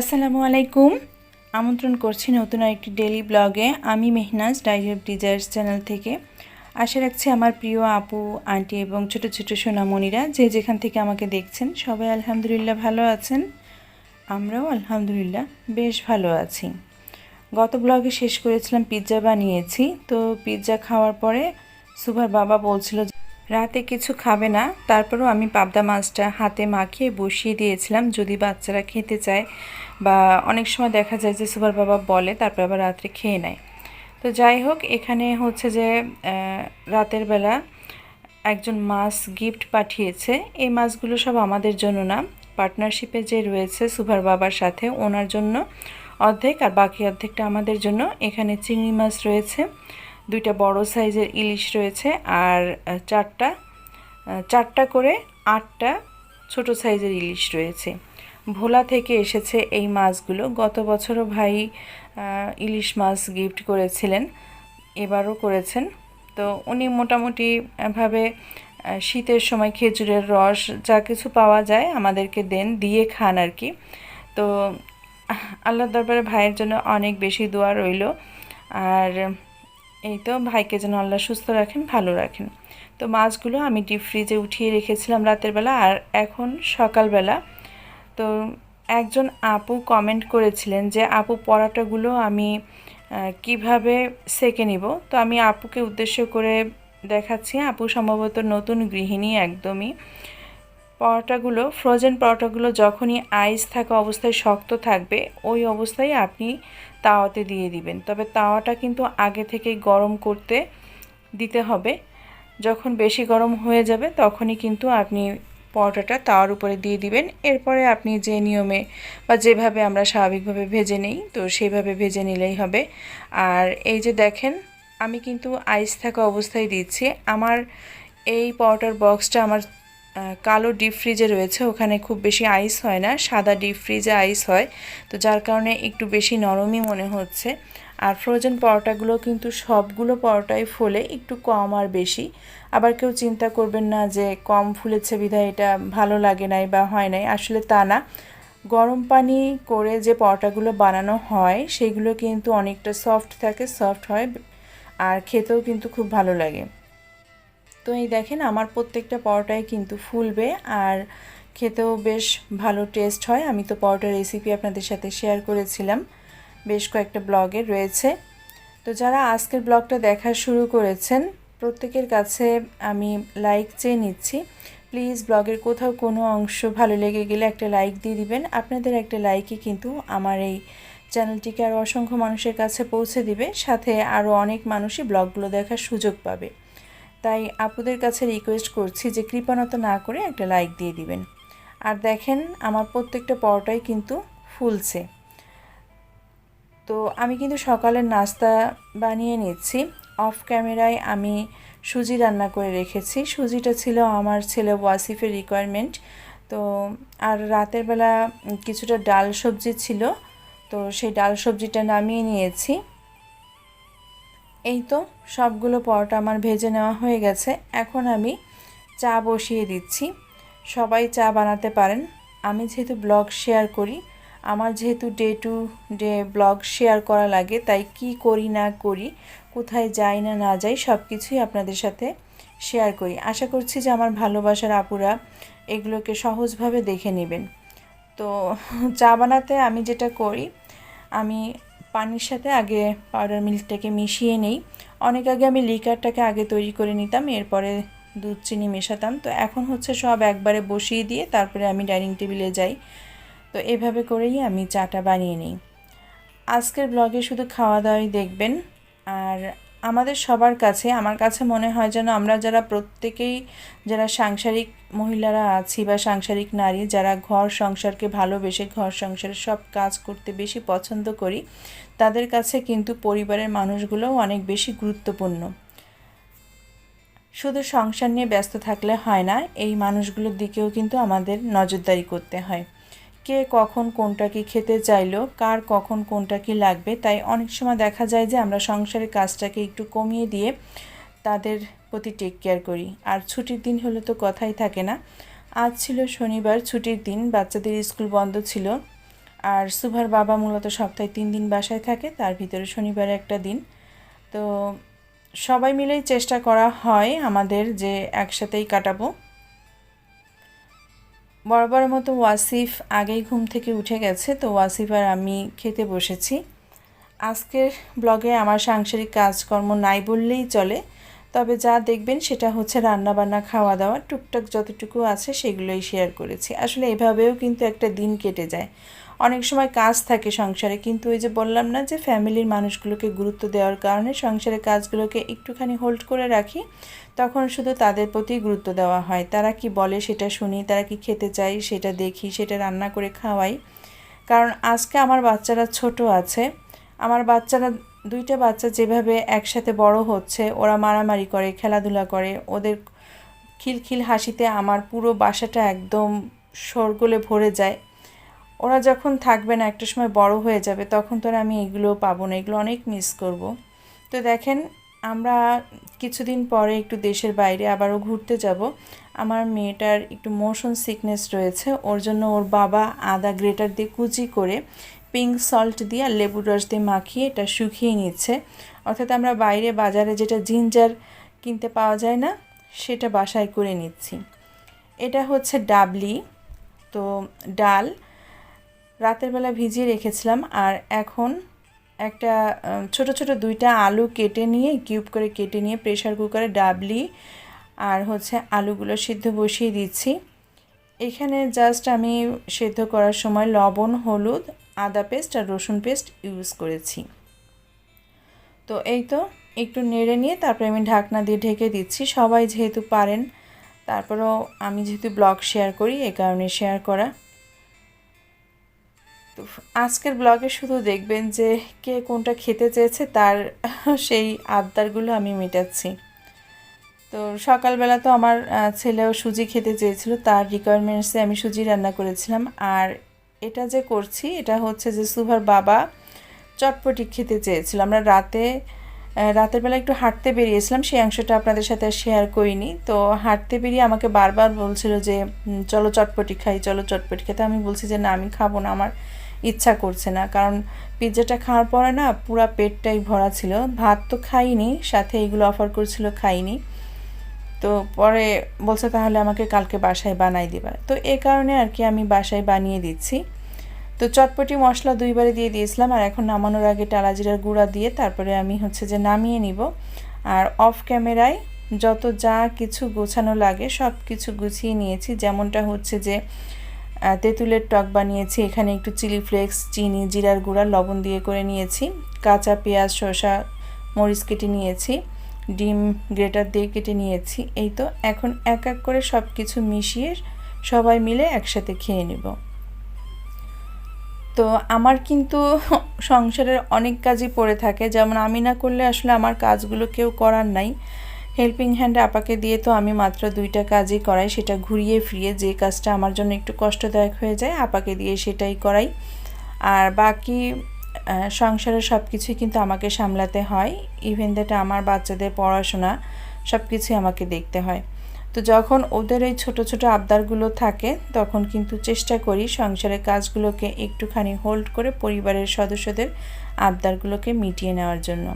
আসসালামু আলাইকুম। আমন্ত্রণ করছি নতুন একটি ডেলি ব্লগে আমি Mehnaz diary of desires channel থেকে। আশা রাখছি আমার প্রিয় আপু, আন্টি এবং ছোট ছোট সোনামণিরা যে যেখান থেকে আমাকে দেখছেন, সবাই আলহামদুলিল্লাহ ভালো আছেন। আমরাও আলহামদুলিল্লাহ বেশ ভালো আছি। গত ব্লগে শেষ করেছিলাম পিৎজা বানিয়েছি। তো পিৎজা খাওয়ার পরে সুভার বাবা বলছিল রাতে কিছু খাবে না। তারপরেও আমি পাবদা মাছটা হাতে মাখিয়ে বসিয়ে দিয়েছিলাম। যদি বাচ্চারা খেতে চায় বা অনেক সময় দেখা যায় যে সুপার বাবা বলে, তারপর আবার রাত্রে খেয়ে নেয়। তো যাই হোক, এখানে হচ্ছে যে রাতের বেলা একজন মাছ গিফট পাঠিয়েছে। এই মাছগুলো সব আমাদের জন্য না। পার্টনারশিপে যে রয়েছে সুভার বাবার সাথে, ওনার জন্য অর্ধেক আর বাকি অর্ধেকটা আমাদের জন্য। এখানে চিংড়ি মাছ রয়েছে। দুইটা বড় সাইজের ইলিশ রয়েছে আর চারটা চারটা করে আটটা ছোট সাইজের ইলিশ রয়েছে। ভোলা থেকে এসেছে এই মাছগুলো। গত বছরও ভাই ইলিশ মাছ গিফট করেছিলেন এবারও করেছেন। তো উনি মোটামুটি ভাবে শীতের সময় খেজুরের রস যা কিছু পাওয়া যায় আমাদেরকে দেন দিয়ে খান আর কি। তো আহ, আল্লাহর দরবারে ভাইয়ের জন্য অনেক বেশি দোয়া রইল। আর এই তো ভাইকে যেন আল্লাহ সুস্থ রাখেন, ভালো রাখেন। তো মাছগুলো আমি ডিপ ফ্রিজে উঠিয়ে রেখেছিলাম রাতের বেলা, আর এখন সকালবেলা। তো একজন আপু কমেন্ট করেছিলেন যে, আপু, পরাটাগুলো আমি কীভাবে সেকে নিব? তো আমি আপুকে উদ্দেশ্য করে দেখাচ্ছি। আপু সম্ভবত নতুন গৃহিণী একদমই। পরোটাগুলো ফ্রোজেন পরোটাগুলো যখনই আইস থাকা অবস্থায় শক্ত থাকবে, ওই অবস্থায় আপনি তাওয়াতে দিয়ে দিবেন। তবে তাওয়াটা কিন্তু আগে থেকেই গরম করতে দিতে হবে। যখন বেশি গরম হয়ে যাবে, তখনই কিন্তু আপনি পরোটাটা তাওয়ার উপরে দিয়ে দিবেন। এরপরে আপনি যে নিয়মে বা যেভাবে আমরা স্বাভাবিকভাবে ভেজে নিই, তো সেইভাবে ভেজে নিলেই হবে। আর এই যে দেখেন, আমি কিন্তু আইস থাকা অবস্থায় দিচ্ছি। আমার এই পরোটার বক্সটা আমার কালো ডিপ ফ্রিজে রয়েছে, ওখানে খুব বেশি আইস হয় না, সাদা ডিপ ফ্রিজে আইস হয়, তো যার কারণে একটু বেশি নরমই মনে হচ্ছে। আর ফ্রোজেন পরোটাগুলো কিন্তু সবগুলো পরোটাই ফোলে, একটু কম আর বেশি। আবার কেউ চিন্তা করবেন না যে কম ফুলেছে বিধায় এটা ভালো লাগে নাই বা হয় নাই, আসলে তা না। গরম পানি করে যে পরোটাগুলো বানানো হয়, সেগুলো কিন্তু অনেকটা সফট থাকে সফট হয়, আর খেতেও কিন্তু খুব ভালো লাগে। তো এই দেখেন আমার প্রত্যেকটা পরোটাই কিন্তু ফুলবে আর খেতেও বেশ ভালো টেস্ট হয়। আমি তো পরোটার রেসিপি আপনাদের সাথে শেয়ার করেছিলাম, বেশ কয়েকটা ব্লগে রয়েছে। তো যারা আজকের ব্লগটা দেখা শুরু করেছেন, প্রত্যেকের কাছে আমি লাইক চেয়ে নিচ্ছি। প্লিজ ব্লগের কোথাও কোনো অংশ ভালো লেগে গেলে একটা লাইক দিয়ে দিবেন। আপনাদের একটা লাইকই কিন্তু আমার এই চ্যানেলটিকে আরও অসংখ্য মানুষের কাছে পৌঁছে দিবে। সাথে আরও অনেক মানুষই ব্লগগুলো দেখার সুযোগ পাবে। তাই আপুদের কাছে রিকোয়েস্ট করছি যে কৃপণতা না করে একটা লাইক দিয়ে দিবেন। আর দেখেন, আমার প্রত্যেকটা পরোটাই কিন্তু ফুলছে। তো আমি কিন্তু সকালের নাস্তা বানিয়ে নিচ্ছি। অফ ক্যামেরায় আমি সুজি রান্না করে রেখেছি। সুজিটা ছিল আমার ছেলে ওয়াসিফের রিকোয়ারমেন্ট তো আর রাতের বেলা কিছুটা ডাল সবজি ছিল। তো সেই ডাল সবজিটা নামিয়ে নিয়েছি। এই তো সবগুলো পরোটা আমার ভেজে নেওয়া হয়ে গেছে। এখন আমি চা বসিয়ে দিচ্ছি। সবাই চা বানাতে পারেন। আমি যেহেতু ব্লগ শেয়ার করি, আমার যেহেতু day to day blog share করা লাগে, তাই কি করি না করি, কোথায় যাই না না যাই সব কিছুই আপনাদের সাথে শেয়ার করি। আশা করছি যে আমার ভালোবাসার আপুরা এগুলোকে সহজভাবে দেখে নেবেন। তো চা বানাতে আমি যেটা করি, আমি পানির সাথে আগে পাউডার মিল্কটাকে মিশিয়ে নেই। অনেক আগে আমি লিকারটাকে আগে তৈরি করে নিতাম, এরপরে দুধ, চিনি মেশাতাম। তো এখন হচ্ছে সব একবারে বসিয়ে দিয়ে তারপরে আমি ডাইনিং টেবিলে যাই। তো এভাবে করেই আমি চাটা বানিয়ে নিই। আজকের ব্লগে শুধু খাওয়া দাওয়াই দেখবেন। আর আমাদের সবার কাছে, আমার কাছে মনে হয় যেন আমরা যারা প্রত্যেকেই যারা সাংসারিক মহিলারা আছি বা সাংসারিক নারী, যারা ঘর সংসারকে ভালোবেসে ঘর সংসারের সব কাজ করতে বেশি পছন্দ করি, তাদের কাছে কিন্তু পরিবারের মানুষগুলোও অনেক বেশি গুরুত্বপূর্ণ। শুধু সংসার নিয়ে ব্যস্ত থাকলে হয় না, এই মানুষগুলোর দিকেও কিন্তু আমাদের নজরদারি করতে হয়। কে কখন কোনটা কি খেতে চাইলো, কার কখন কোনটা কি লাগবে, তাই অনেক সময় দেখা যায় যে আমরা সংসারের কাজটাকে একটু কমিয়ে দিয়ে তাদের প্রতি টেক কেয়ার করি। আর ছুটির দিন হলে তো কথাই থাকে না। আজ ছিল শনিবার, ছুটির দিন, বাচ্চাদের স্কুল বন্ধ ছিল। আর সুভার বাবা মূলত সপ্তাহে তিন দিন বাসায় থাকে, তার ভিতরে শনিবার একটা দিন। তো সবাই মিলেই চেষ্টা করা হয় আমাদের যে একসাথেই কাটাবো। বরাবর মতো ওয়াসিফ আগেই ঘুম থেকে উঠে গেছে, তো ওয়াসিফ আর আমি খেতে বসেছি। আজকের ব্লগে আমার সাংসারিক কাজকর্ম নাই বললেই চলে, তবে যা দেখবেন সেটা হচ্ছে রান্না বান্না খাওয়া দাওয়া টুকটাক যতটুকু আছে সেগুলোই শেয়ার করেছি। আসলে এভাবেও কিন্তু একটা দিন কেটে যায়। অনেক সময় কাজ থাকে সংসারে, কিন্তু ওই যে বললাম না যে ফ্যামিলির মানুষগুলোকে গুরুত্ব দেওয়ার কারণে সংসারের কাজগুলোকে একটুখানি হোল্ড করে রাখি, তখন শুধু তাদের প্রতি গুরুত্ব দেওয়া হয়। তারা কি বলে সেটা শুনি, তারা কি খেতে চাই সেটা দেখি, সেটা রান্না করে খাওয়াই। কারণ আজকে আমার বাচ্চারা ছোট আছে, আমার বাচ্চারা, দুইটা বাচ্চা যেভাবে একসাথে বড় হচ্ছে, ওরা মারামারি করে, খেলাধুলা করে, ওদের খিলখিল হাসিতে আমার পুরো বাসাটা একদম সরগোলে ভরে যায়। ওরা যখন থাকবে না, একটা সময় বড় হয়ে যাবে, তখন তো আমি এগুলো পাবো না, এগুলো অনেক মিস করব। তো দেখেন, আমরা কিছুদিন পরে একটু দেশের বাইরে আবারও ঘুরতে যাব। আমার মেয়েটার একটু মোশন সিকনেস রয়েছে, ওর জন্য ওর বাবা আদা গ্রেটার দিয়ে কুচি করে পিঙ্ক সল্ট দিয়ে আর লেবুর রস দিয়ে মাখিয়ে এটা শুকিয়ে নিচ্ছে। অর্থাৎ আমরা বাইরে বাজারে যেটা জিঞ্জার কিনতে পাওয়া যায় না, সেটা বাসায় করে নিচ্ছি। এটা হচ্ছে ডাবলি। তো ডাল রাতের বেলা ভিজিয়ে রেখেছিলাম আর এখন একটা ছোট ছোট দুইটা আলু কেটে নিয়ে, কিউব করে কেটে নিয়ে প্রেশার কুকারে ডাবলি আর হচ্ছে আলুগুলো সিদ্ধ বসিয়ে দিচ্ছি। এখানে জাস্ট আমি সেদ্ধ করার সময় লবণ, হলুদ, আদা পেস্ট আর রসুন পেস্ট ইউজ করেছি। তো এই তো, একটু নেড়ে নিয়ে তারপরে আমি ঢাকনা দিয়ে ঢেকে দিচ্ছি। সবাই যেহেতু পারেন, তারপরেও আমি যেহেতু ব্লগ শেয়ার করি, এ কারণে শেয়ার করা। তো আজকের ব্লগে শুধু দেখবেন যে কে কোনটা খেতে চেয়েছে, তার সেই আবদারগুলো আমি মেটাচ্ছি। তো সকালবেলা তো আমার ছেলেও সুজি খেতে চেয়েছিল, তার রিকোয়ারমেন্টসে আমি সুজি রান্না করেছিলাম। আর এটা যে করছি, এটা হচ্ছে যে সুভার বাবা চটপটি খেতে চেয়েছিল। আমরা রাতে রাতের বেলা একটু হাঁটতে বেরিয়েছিলাম, সেই অংশটা আপনাদের সাথে শেয়ার করিনি। তো হাঁটতে বেরিয়ে আমাকে বারবার বলছিল যে চলো চটপটি খাই, চলো চটপটি খেতে আমি বলছি যে, না, আমি খাব না আমার। ইচ্ছা করছে না। কারণ পিৎজাটা খাওয়ার পরে না পুরা পেটটাই ভরা ছিল। ভাত তো খাইনি, সাথে এইগুলো অফার করছিল, খাইনি। তো পরে বলছে তাহলে আমাকে কালকে বাসায় বানাই দিবা। তো এ কারণে আর কি আমি বাসায় বানিয়ে দিচ্ছি। তো চটপটি মশলা দুইবারে দিয়ে দিয়েছিলাম আর এখন নামানোর আগে টালাজিরার গুঁড়া দিয়ে তারপরে আমি হচ্ছে যে নামিয়ে নিব। আর অফ ক্যামেরায় যত যা কিছু গোছানো লাগে সব কিছু গুছিয়ে নিয়েছি। যেমনটা হচ্ছে যে তেঁতুলের টক বানিয়েছি। এখানে একটু চিলি ফ্লেক্স, চিনি, জিরার গুঁড়া, লবণ দিয়ে করে নিয়েছি। কাঁচা পেঁয়াজ, শসা, মরিচ কেটে নিয়েছি। ডিম গ্রেটার দিয়ে কেটে নিয়েছি। এই তো, এখন এক এক করে সব কিছু মিশিয়ে সবাই মিলে একসাথে খেয়ে নেব। তো আমার কিন্তু সংসারের অনেক কাজই পড়ে থাকে। যেমন আমি না করলে আসলে আমার কাজগুলো কেউ করার নাই। হেল্পিং হ্যান্ড আপাকে দিয়ে তো আমি মাত্র দুইটা কাজই করাই, সেটা ঘুরিয়ে ফিরিয়ে যে কাজটা আমার জন্য একটু কষ্টদায়ক হয়ে যায়, আপাকে দিয়ে সেটাই করাই। আর বাকি সংসারের সব কিছুই কিন্তু আমাকে সামলাতে হয় ইভেন দ্যাট আমার বাচ্চাদের পড়াশোনা সব কিছুই আমাকে দেখতে হয়। তো যখন ওদের এই ছোট ছোট আবদারগুলো থাকে, তখন কিন্তু চেষ্টা করি সংসারের কাজগুলোকে একটুখানি হোল্ড করে পরিবারের সদস্যদের আবদারগুলোকে মিটিয়ে নেওয়ার জন্য।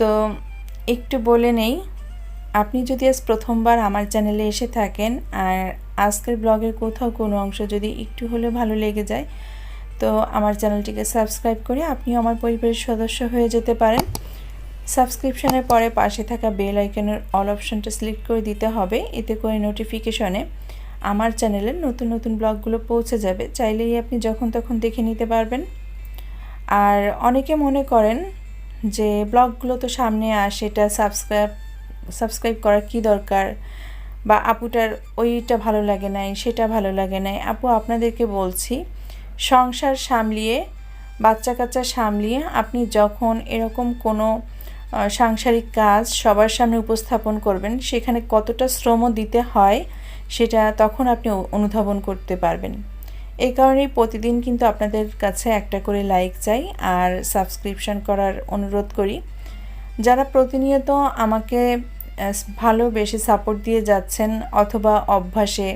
তো একটু বলে নেই। আপনি যদি আজ প্রথমবার আমার চ্যানেলে এসে থাকেন আর আজকের ব্লগের কোথাও কোনো অংশ যদি একটু হলেও ভালো লেগে যায়, তো আমার চ্যানেলটিকে সাবস্ক্রাইব করে আপনিও আমার পরিবারের সদস্য হয়ে যেতে পারেন। সাবস্ক্রিপশনের পরে পাশে থাকা বেল আইকনের অল অপশানটা সিলেক্ট করে দিতে হবে। এতে করে নোটিফিকেশনে আমার চ্যানেলের নতুন নতুন ব্লগগুলো পৌঁছে যাবে। চাইলেই আপনি যখন তখন দেখে নিতে পারবেন। আর অনেকে মনে করেন যে ব্লগগুলো তো সামনে আসে, এটা সাবস্ক্রাইব সাবস্ক্রাইব করার কি দরকার? বা আপুটার ওইটা ভালো লাগে নাই, সেটা ভালো লাগে নাই। আপু, আপনাদেরকে বলছি, সংসার সামলিয়ে বাচ্চা কাচ্চা সামলিয়ে আপনি যখন এরকম কোনো সাংসারিক কাজ সবার সামনে উপস্থাপন করবেন, সেখানে কতটা শ্রমও দিতে হয়, সেটা তখন আপনি অনুধাবন করতে পারবেন। এই কারণেই প্রতিদিন কিন্তু আপনাদের কাছে একটা করে লাইক চাই আর সাবস্ক্রিপশন করার অনুরোধ করি। যারা প্রতিনিয়ত আমাকে ভালো বেশি সাপোর্ট দিয়ে যাচ্ছেন অথবা অভ্যাসে,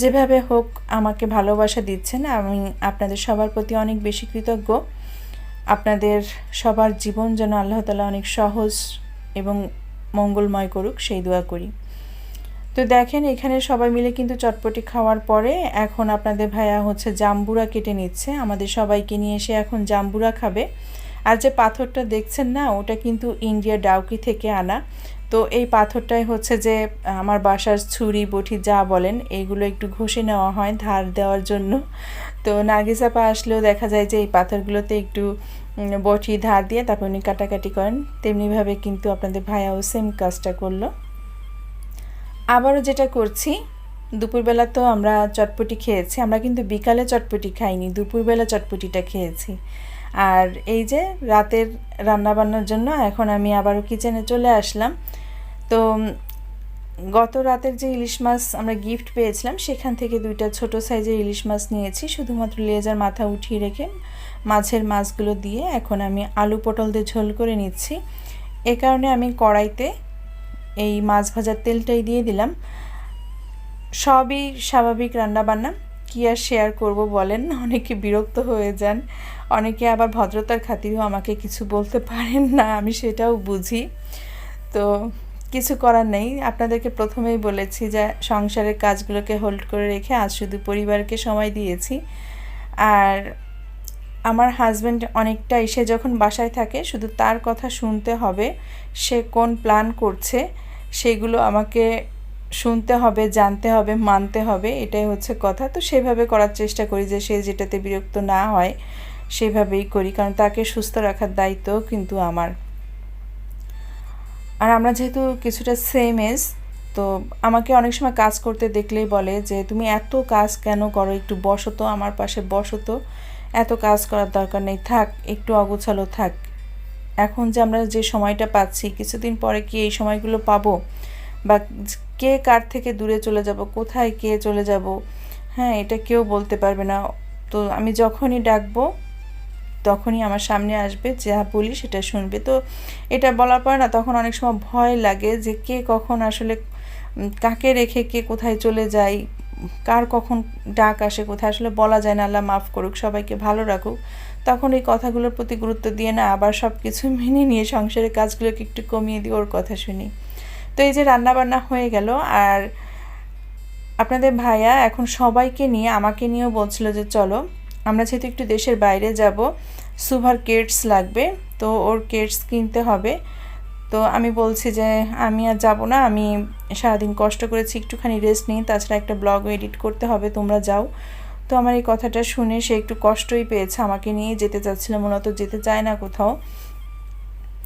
যেভাবে হোক আমাকে ভালোবাসা দিচ্ছেন, আমি আপনাদের সবার প্রতি অনেক বেশি কৃতজ্ঞ। আপনাদের সবার জীবন যেন আল্লাহ তালা অনেক সহজ এবং মঙ্গলময় করুক, সেই দোয়া করি। তো দেখেন, এখানে সবাই মিলে কিন্তু চটপটি খাওয়ার পরে এখন আপনাদের ভাইয়া হচ্ছে জাম্বুরা কেটে নিচ্ছে। আমাদের সবাইকে নিয়ে এসে এখন জাম্বুরা খাবে। আর যে পাথরটা দেখছেন না, ওটা কিন্তু ইন্ডিয়া ডাউকি থেকে আনা। তো এই পাথরটাই হচ্ছে যে, আমার বাসার ছুরি, বটি যা বলেন এইগুলো একটু ঘষে নেওয়া হয় ধার দেওয়ার জন্য। তো নার্গিসাপা আসলেও দেখা যায় যে, এই পাথরগুলোতে একটু বটি ধার দিয়ে তারপর উনি কাটাকাটি করেন। তেমনিভাবে কিন্তু আপনাদের ভাইয়াও সেম কাজটা করল। আবারও যেটা করছি, দুপুরবেলা তো আমরা চটপটি খেয়েছি, আমরা কিন্তু বিকালে চটপটি খাইনি, দুপুরবেলা চটপটিটা খেয়েছি। আর এই যে রাতের রান্নাবান্নার জন্য এখন আমি আবারও কিচেনে চলে আসলাম। তো, গত রাতের যে ইলিশ মাছ আমরা গিফট পেয়েছিলাম, সেখান থেকে দুইটা ছোট সাইজের ইলিশ মাছ নিয়েছি, শুধুমাত্র লেজার মাথা উঠিয়ে রেখে মাছের মাছগুলো দিয়ে এখন আমি আলু পটল দিয়ে ঝোল করে নিচ্ছি। এ কারণে আমি কড়াইতে এই মাছ ভাজার তেলটাই দিয়ে দিলাম। সবই স্বাভাবিক রান্নাবান্না। কী আর শেয়ার করব বলেন? অনেকে বিরক্ত হয়ে যান। অনেকে আবার ভদ্রতার খাতিরেও আমাকে কিছু বলতে পারেন না, আমি সেটাও বুঝি। তো কিছু করার নেই। আপনাদেরকে প্রথমেই বলেছি যে সংসারের কাজগুলোকে হোল্ড করে রেখে আজ শুধু পরিবারকে সময় দিয়েছি। আর আমার হাজব্যান্ড অনেকটা এসে যখন বাসায় থাকে, শুধু তার কথা শুনতে হবে, সে কোন প্ল্যান করছে, সেগুলো আমাকে শুনতে হবে, জানতে হবে, মানতে হবে, এটাই হচ্ছে কথা। তো সেভাবে করার চেষ্টা করি যে সে যেটাতে বিরক্ত না হয়, সেভাবেই করি। কারণ তাকে সুস্থ রাখার দায়িত্ব কিন্তু আমার। আর আমরা যেহেতু কিছুটা সেম এজ তো আমাকে অনেক সময় কাজ করতে দেখলেই বলে যে, তুমি এত কাজ কেন করো? একটু বসো তো, আমার পাশে বসো তো। এত কাজ করার দরকার নেই, থাক, একটু অগোছালো থাক। এখন যে আমরা যে সময়টা পাচ্ছি, কিছুদিন পরে কি এই সময়গুলো পাবো? বা কে কার থেকে দূরে চলে যাব? কোথায় কে চলে যাব? হ্যাঁ এটা কেউ বলতে পারবে না। তো আমি যখনই ডাকবো, তখনই আমার সামনে আসবে যা বলি সেটা শুনবে। তো এটা বলার পর না, তখন অনেক সময় ভয় লাগে যে, কে কখন আসলে কাকে রেখে কে কোথায় চলে যায়। কার কখন ডাক আসে, কোথায় আসলে বলা যায় না, আল্লাহ মাফ করুক, সবাইকে ভালো রাখুক। তখন এই কথাগুলোর প্রতি গুরুত্ব দিয়ে না আবার সব কিছু মেনে নিয়ে সংসারের কাজগুলোকে একটু কমিয়ে দিয়ে ওর কথা শুনি। তো এই যে রান্নাবান্না হয়ে গেল, আর আপনাদের ভাইয়া এখন সবাইকে নিয়ে, আমাকে নিয়েও বলছিল যে চলো, আমরা যেহেতু একটু দেশের বাইরে যাব, সুভার কেটস লাগবে, তো ওর কেটস কিনতে হবে। তো আমি বলছি যে আমি আর যাব না, আমি সারাদিন কষ্ট করেছি, একটুখানি রেস্ট নিই, তাছাড়া একটা ব্লগ এডিট করতে হবে, তোমরা যাও। তো আমার এই কথাটা শুনে সে একটু কষ্টই পেয়েছে, আমাকে নিয়ে যেতে চাচ্ছিল, মূলত যেতে চায় না কোথাও।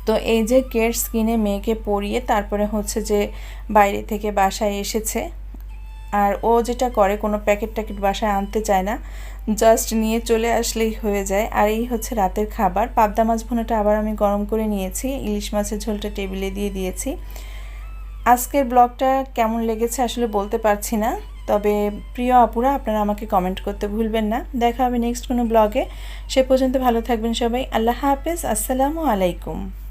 তো এই যে কেটস কিনে মেয়েকে পরিয়ে তারপরে হচ্ছে যে বাইরে থেকে বাসায় এসেছে। আর ও যেটা করে, কোনো প্যাকেট ট্যাকেট বাসায় আনতে চায় না। জাস্ট নিয়ে চলে আসলেই হয়ে যায়। আর এই হচ্ছে রাতের খাবার। পাবদা মাছ ভুনাটা আবার আমি গরম করে নিয়েছি। ইলিশ মাছের ঝোলটা টেবিলে দিয়ে দিয়েছি। আজকের ব্লগটা কেমন লেগেছে আসলে বলতে পারছি না। তবে প্রিয় আপুরা, আপনারা আমাকে কমেন্ট করতে ভুলবেন না। দেখা হবে নেক্সট কোনো ব্লগে। সে পর্যন্ত ভালো থাকবেন সবাই। আল্লাহ হাফেজ। আসসালামু আলাইকুম।